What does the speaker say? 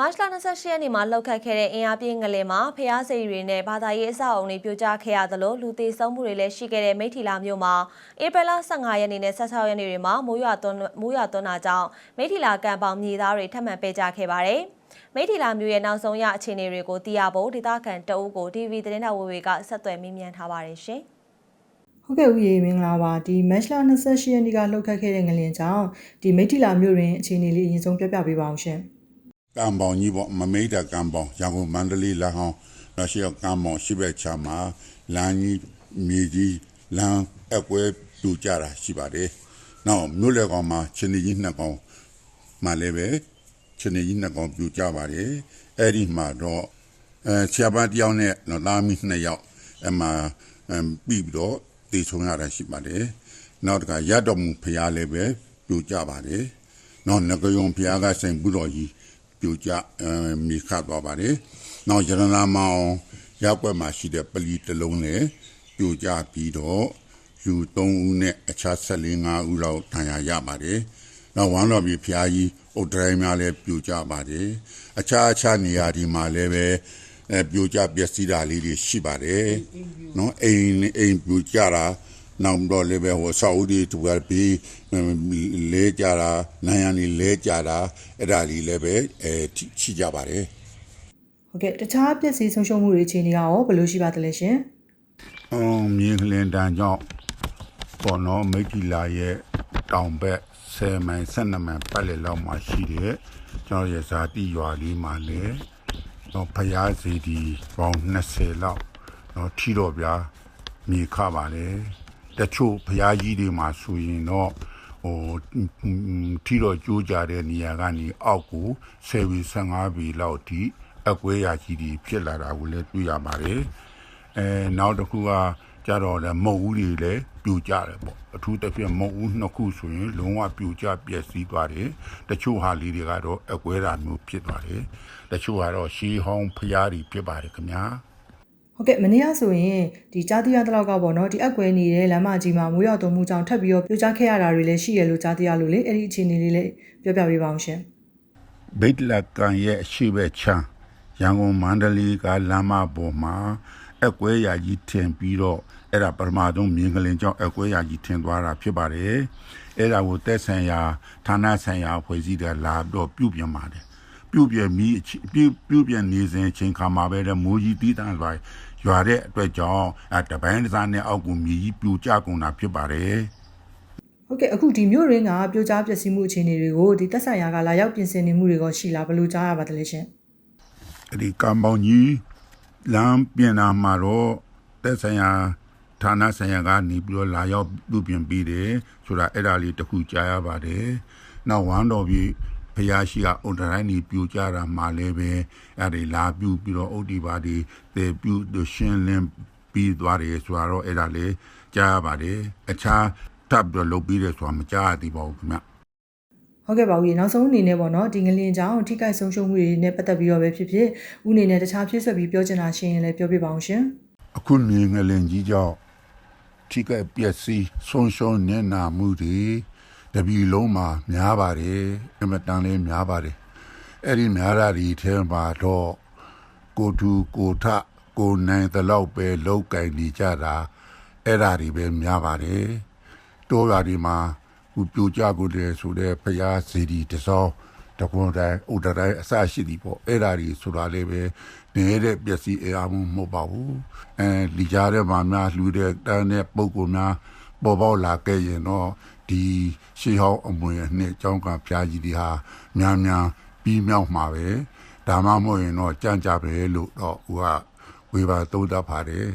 မတ်လ28ရက်နေ့မှာလှုပ်ခတ်ခဲ့တဲ့အင်အားပြင်းငလင်မှာဖျားစိတ်တွေနဲ့ဘာသာရေးအဆောက်အုံတွေပြိုကျခဲ့ရသလိုလူသေဆုံးမှုတွေလည်းရှိခဲ့တဲ့မိထီလာမြို့မှာဧပြီလ15ရက်နေ့နဲ့16ရက်နေ့တွေမှာမိုးရွာသွန်းမိုးရွာသွန်းတာကြောင့်မိထီလာကံပေါင်မြေသားတွေထပ်မံပေးကြခဲ့ပါတယ်။မိထီလာမြို့ရဲ့နောက်ဆုံးရအခြေအနေတွေကိုသိရဖို့ဒေသခံတအုပ်ကို TV သတင်းတော်ဝေဝေကဆက်သွယ်မေးမြန်းထားပါတယ်ရှင်။ဟုတ်ကဲ့ဦးရေမင်္ဂလာပါဒီမတ်လ28ရက်နေ့ကလှုပ်ခတ်ခဲ့တဲ့ငလင်ကြောင့်ဒီမိထီလာမြို့တွင်အခြေအနေလေးအရင်ဆုံးပြောပြပေးပါအောင်ရှင် ကံပေါင်ကြီးပေါ့မမိတ်တာကံပေါင်ရန်ကုန်မန္တလေးလမ်းဟောင်းရရှိကံပေါင်ရှိဘက်ချမှာလမ်းကြီးမြေကြီးလမ်းအကွဲပြူကြတာရှိပါတယ်။နောက်မြို့လေကောင်မှာချင်းကြီးနှစ်ကောင်မှလည်းပဲချင်းကြီးနှစ်ကောင်ပြူကြပါတယ်။အဲ့ဒီမှာတော့အဲဆရာမတယောက်နဲ့တော့သားမီးနှစ်ယောက်အမှပြီးပြီးတော့တည်ဆုံရတာရှိပါတယ်။နောက်တခါရတော်မူဖရားလည်းပဲပြူကြပါတယ်။နောက်ငကယုံဖရားကစိန်ဘူးတော်ကြီး ပြိုကျအဲမြေခတ်သွားပါတယ်။နောက်ရတနာမောင်ရောက်ွက်မှာရှိတဲ့ပလီတစ်လုံးလည်းပြိုကျပြီးတော့လူ3ဦးနဲ့အခြား14 5ဦးလောက်ဒဏ်ရာရပါတယ်။နောက်ဝမ်းတော်ပြည်ဖျားကြီးအုတ်တိုင်းများလည်းပြိုကျပါတယ်။အခြားအခြားနေရာဒီမှာလည်းပဲအဲပြိုကျပျက်စီးတာလေးတွေရှိပါတယ်။နော်အိမ်အိမ်ပြိုကျတာ နောက်တော့လည်းပဲဟိုဆောက်ဦးဒီတူကပြီးလဲကြတာနိုင်ရန်နေလဲကြတာအဲ့ဒါလေးလည်းပဲအဲရှိကြပါတယ်ဟုတ်ကဲ့တခြားပျက်စီးဆုံးရှုံးမှုတွေအခြေအနေကရောဘယ်လိုရှိပါသလဲရှင်။အင်းမြင်းကလင်တန်ကြောင့်ပေါ်တော့မိတ်တီလာရဲ့တောင်ဘက်10မိုင်12မိုင်ပတ်လည်လောက်မှာရှိတဲ့ကျွန်တော်ရဲ့ဇာတိရွာလေးမှာလည်းတော့ဖျားစီဒီပေါင်း20လောက်တော့ထီတော့ဗျာမြေခပါလေ တချို့ဖျားကြီးတွေမှာဆိုရင်တော့ဟိုထီတော့ကြိုးကြတဲ့နေရာကနေအောက်ကို10ဘီ15ဘီလောက်ထိအကွဲရာကြီးတွေဖြစ်လာတာကိုလည်းတွေ့ရပါတယ်အဲနောက်တစ်ခုကကြတော့လည်းမုတ်ဦးတွေလည်းပြိုကျတယ်ပေါ့အထူးသဖြင့်မုတ်ဦးနှစ်ခုဆိုရင်လုံးဝပြိုကျပျက်စီးသွားတယ်တချို့ဟာလေးတွေကတော့အကွဲတာမျိုးဖြစ်သွားတယ်တချို့ကတော့ရှီဟောင်းဖျားတွေဖြစ်ပါတယ်ခင်ဗျာ ဟုတ်ကဲ့မနေ့ကဆိုရင်ဒီကြားသိရတဲ့လောက်ကပေါ့နော်ဒီအက်ကွဲနေတဲ့လမ်းမကြီးမှာမိုးရွာသွန်းမှုကြောင့်ထပ်ပြီးတော့ပြိုကျခဲ့ရတာတွေလည်းရှိရလို့ကြားသိရလို့လေအဲ့ဒီအခြေအနေလေးလည်းပြောပြပေးပါအောင်ရှင်ဘိတ်လကန်ရဲ့အရှိဘက်ချမ်းရန်ကုန်မန္တလေးကလမ်းမပေါ်မှာအကွဲရာကြီးထင်ပြီးတော့အဲ့ဒါပထမဆုံးမြင်းကလင်ကြောင့်အကွဲရာကြီးထင်သွားတာဖြစ်ပါတယ်အဲ့ဒါကိုတက်ဆန်ရာဌာနဆိုင်ရာဖွဲ့စည်းတဲ့လာတော့ပြုတ်ပြန်ပါတယ်ပြုတ်ပြန်ပြီးပြုတ်ပြုတ်ပြန်နေစဉ်အချိန်ခါမှာပဲတဲ့မိုးကြီးတီးတန်းသွား ရွာတဲ့အတွက်ကြောင့်အဲတပိုင်းတစ်စားနဲ့အောက်ကိုမြေကြီးပြိုကျကုန်တာဖြစ်ပါတယ်ဟုတ်ကဲ့အခုဒီမြို့ရင်းကပြိုကျပျက်စီးမှုအခြေအနေတွေကိုဒီသက်ဆိုင်ရာကလာရောက်ပြင်ဆင်နေမှုတွေကရှိလားဘယ်လိုကြားရပါသလဲရှင်အဲ့ဒီကံပေါင်ကြီးလမ်းပြင်လာမှာတော့တက်ဆိုင်ရာဌာနဆိုင်ရာကနေပြီးတော့လာရောက်ပြုပြင်ပြီးတယ်ဆိုတာအဲ့ဒါလေးတစ်ခုကြားရပါတယ်။နောက်ဝမ်းတော်ပြီး ဖျားရှိကအုတ်တိုင်းနေပြူကြတာမှလည်းပဲအဲ့ဒီလာပြူပြီးတော့အုတ်ဒီပါဒီတေပြူဒရှင်းလင်းပြီးသွားတယ်ဆိုတော့အဲ့ဒါလေးကြားရပါတယ်။အခြားတပ်ပြီးတော့လုပ်ပြီးတယ်ဆိုတာမကြားရသေးပါဘူးခင်ဗျ။ဟုတ်ကဲ့ပါဦးရေနောက်ဆုံးအနေနဲ့ပေါ့နော်ဒီငလင်ကြောင့်ထိခိုက်ဆုံးရှုံးမှုတွေနဲ့ပတ်သက်ပြီးတော့ပဲဖြစ်ဖြစ်ဦးအနေနဲ့တခြားဖြစ်ဆက်ပြီးပြောချင်တာရှိရင်လည်းပြောပြပါအောင်ရှင်အခုမြင်ငလင်ကြီးကြောင့်ထိကပျက်စီးဆုံးရှုံးနေနာမှုတွေ တပြီလုံးမှာများပါတယ်အမတန်လေးများပါတယ်အဲ့ဒီများတာဒီထဲမှာတော့ကိုတူကိုထကိုနိုင်တလောက်ပဲလောက်ကင်နေကြတာအဲ့ဒါတွေပဲများပါတယ်တိုးရာဒီမှာခုပြိုကြကိုတယ်ဆိုတဲ့ဖျားစီဒီတစောတကွန်တိုင်းဥဒတိုင်းအစရှိသည်ပေါ့အဲ့ဒါတွေဆိုတာလေးပဲနေတဲ့ပျက်စီးအရာမှုမဟုတ်ပါဘူးအဲလီကြားတဲ့မှာများလှူတဲ့တန်းတဲ့ပုံကူများ ပေါ်ပေါက်လာခဲ့ရင်တော့ဒီရှေးဟောင်းအမွေအနှစ်အကြောင်းကဖျားကြီးတွေဟာများများပြီးမြောက်မှာပဲဒါမှမဟုတ်ရင်တော့ကြံ့ကြပဲလို့တော့ဟိုကဝေဘာသုံးသပ်ပါတယ်